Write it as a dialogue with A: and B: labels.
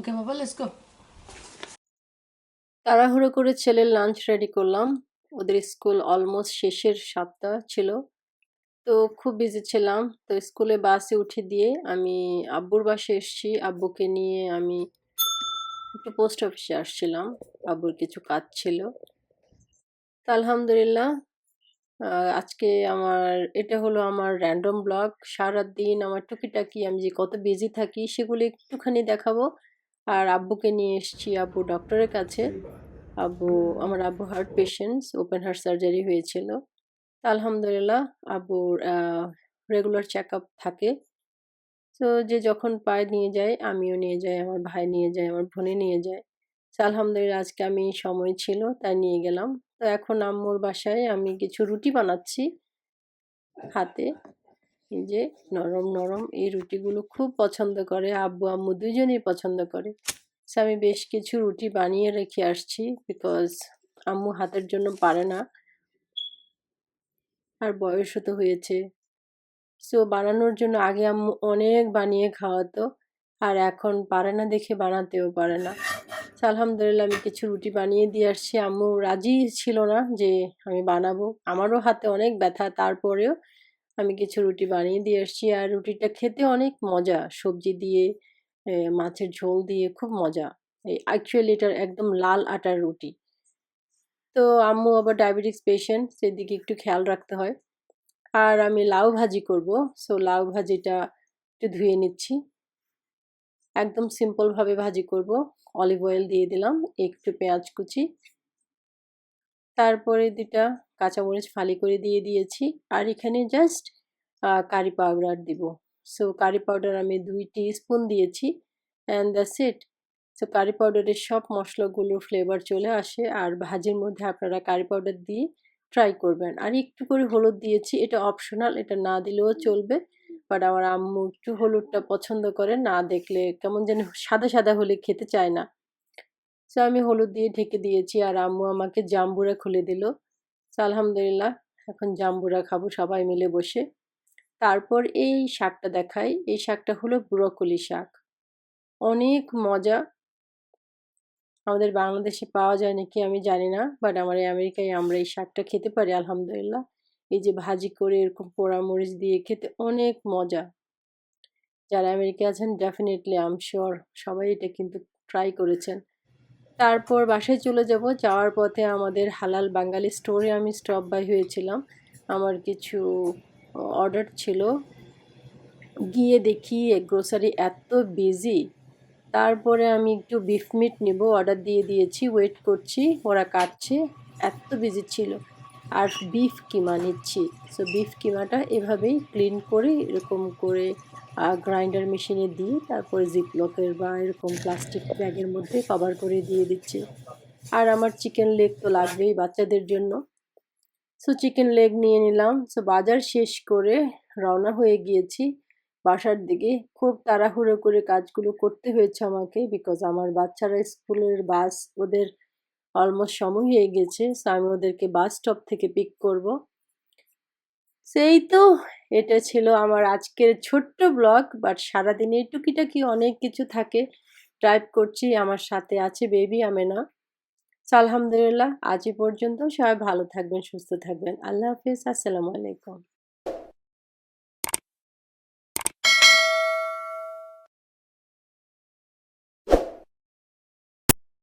A: Okay, Baba, let's go.
B: তাড়াহুড়ো করে ছেলের লাঞ্চ রেডি করলাম। ওদের স্কুল অলমোস্ট শেষের সপ্তাহ ছিল। তো খুব বিজি ছিলাম। তো স্কুলে বাসে উঠে দিয়ে আমি আব্বুর বাসে এসেছি। আব্বুকে নিয়ে আমি একটু পোস্ট অফিসে আসছিলাম। আব্বুর কিছু কাজ ছিল। তো আলহামদুলিল্লাহ আজকে আমার এটা হলো আমার র্যান্ডম ব্লগ সারাদিন আমার টুকিটাকি আমি যে কত বিজি থাকি সেগুলো একটুখানি দেখাবো। আর আব্বুকে নিয়ে এসেছি আব্বু ডক্টরের কাছে। আব্বু আমার আব্বু heart patients open heart surgery হয়েছিল। আলহামদুলিল্লাহ আব্বুর রেগুলার চেক আপ থাকে। তো যে যখন পায় নিয়ে যায়, আমিও নিয়ে যাই, আমার ভাই নিয়ে যায়, আমার বোনে নিয়ে যায়। তো আলহামদুলিল্লাহ আজকে আমি সময় ছিল, তাই নিয়ে গেলাম। তো এখন আম্মুর বাসায় আমি কিছু রুটি বানাচ্ছি হাতে। এই যে নরম নরম এই রুটিগুলো খুব পছন্দ করে, আব্বু আম্মু দুজনেই পছন্দ করে। So, আমি বেশ কিছু রুটি বানিয়ে রেখে আসছি বিকজ আম্মু হাতের জন্য পারে না। আর বয়সও তো হয়েছে। সো বানানোর জন্য আগে আম্মু অনেক বানিয়ে খাওয়াতো আর এখন পারে না দেখে বানাতেও পারে না। আলহামদুলিল্লাহ আমি কিছু রুটি বানিয়ে দিয়ে আসছি। আম্মু রাজি ছিল না যে আমি বানাবো। আমারও হাতে অনেক ব্যথা, তারপরেও আমি কিছু রুটি বানিয়ে দিয়ে আসছি। আর রুটিটা খেতে অনেক মজা। সবজি দিয়ে মাছের ঝোল দিয়ে খুব মজা। এই অ্যাকচুয়ালি এটার একদম লাল আটার রুটি। তো আম্মু আবার ডায়াবেটিক্স পেশেন্ট সেদিকে একটু খেয়াল রাখতে হয়। আর আমি লাউ ভাজি করব। সো লাউ ভাজিটা একটু ধুয়ে নিচ্ছি। একদম সিম্পলভাবে ভাজি করব। অলিভ অয়েল দিয়ে দিলাম, একটু পেঁয়াজ কুচি। তারপরে দুটা কাঁচামরিচ ফালি করে দিয়ে দিয়েছি। আর এখানে জাস্ট কারি পাউডার দিব। সো কারি পাউডার আমি দুই স্পুন দিয়েছি and that's it so curry পাউডারের সব মশলাগুলোর ফ্লেভার চলে আসে। আর ভাজির মধ্যে আপনারা কারি পাউডার দিয়ে ট্রাই করবেন। আর একটু করে হলুদ দিয়েছি। এটা অপশনাল এটা না দিলেও চলবে। বাট আমার আম্মু একটু হলুদটা পছন্দ করে। না দেখলে কেমন যেন সাদা সাদা হলে খেতে চায় না। সো আমি হলুদ দিয়ে ঢেকে দিয়েছি আর আম্মু আমাকে জাম্বুরা খুলে দিল। সো আলহামদুলিল্লাহ, এখন জাম্বুরা খাব সবাই মিলে বসে। তারপর এই শাকটা দেখাই। এই শাকটা হলো ব্রোকলি শাক। অনেক মজা। আমাদের বাংলাদেশে পাওয়া যায় নাকি আমি জানি না বাট আমার এই আমেরিকায় আমরা এই শাকটা খেতে পারি, আলহামদুলিল্লাহ। এই যে ভাজি করে এরকম পোড়া মরিচ দিয়ে খেতে অনেক মজা। যারা আমেরিকা আছেন ডেফিনেটলি আম সবাই এটা কিন্তু ট্রাই করেছেন। তারপর বাসায় চলে যাব। যাওয়ার পথে আমাদের হালাল বাঙালি স্টোরে আমি স্টপ বাই হয়েছিলাম। আমার কিছু অর্ডার ছিল। গিয়ে দেখি গ্রোসারি এত বিজি তারপরে আমি একটু বিফ মিট নেব অর্ডার দিয়ে দিয়েছি ওয়েট করছি, ওরা কাটছে। এত বিজি ছিল। আর বিফ কিমা নিচ্ছি। সো বিফ কিমাটা এভাবেই ক্লিন করে, এরকম করে গ্রাইন্ডার মেশিনে দিয়ে, তারপরে জিপলকের বা এরকম প্লাস্টিক ব্যাগের মধ্যে কভার করে দিয়ে দিচ্ছি। আর আমার চিকেন লেগ তো লাগবেই বাচ্চাদের জন্য। সো চিকেন লেগ নিয়ে নিলাম। সো বাজার শেষ করে রওনা হয়ে গিয়েছি বাসার দিকে। খুব তাড়াহুড়ো করে কাজগুলো করতে হয়েছে আমাকে বিকজ আমার বাচ্চারা স্কুলের বাস ওদের অলমোস্ট সময় হয়ে গেছে আমি ওদেরকে বাস স্টপ থেকে পিক করব। সেই তো, এটা ছিল আমার আজকের ছোট্ট ব্লগ বাট সারাদিনে টুকিটাকি অনেক কিছু থাকে। ড্রাইভ করছি, আমার সাথে আছে বেবি আমেনা। আলহামদুলিল্লাহ, আজ এ পর্যন্ত সবাই ভালো থাকবেন, সুস্থ থাকবেন। আল্লাহ হাফিজ, আসসালামু আলাইকুম।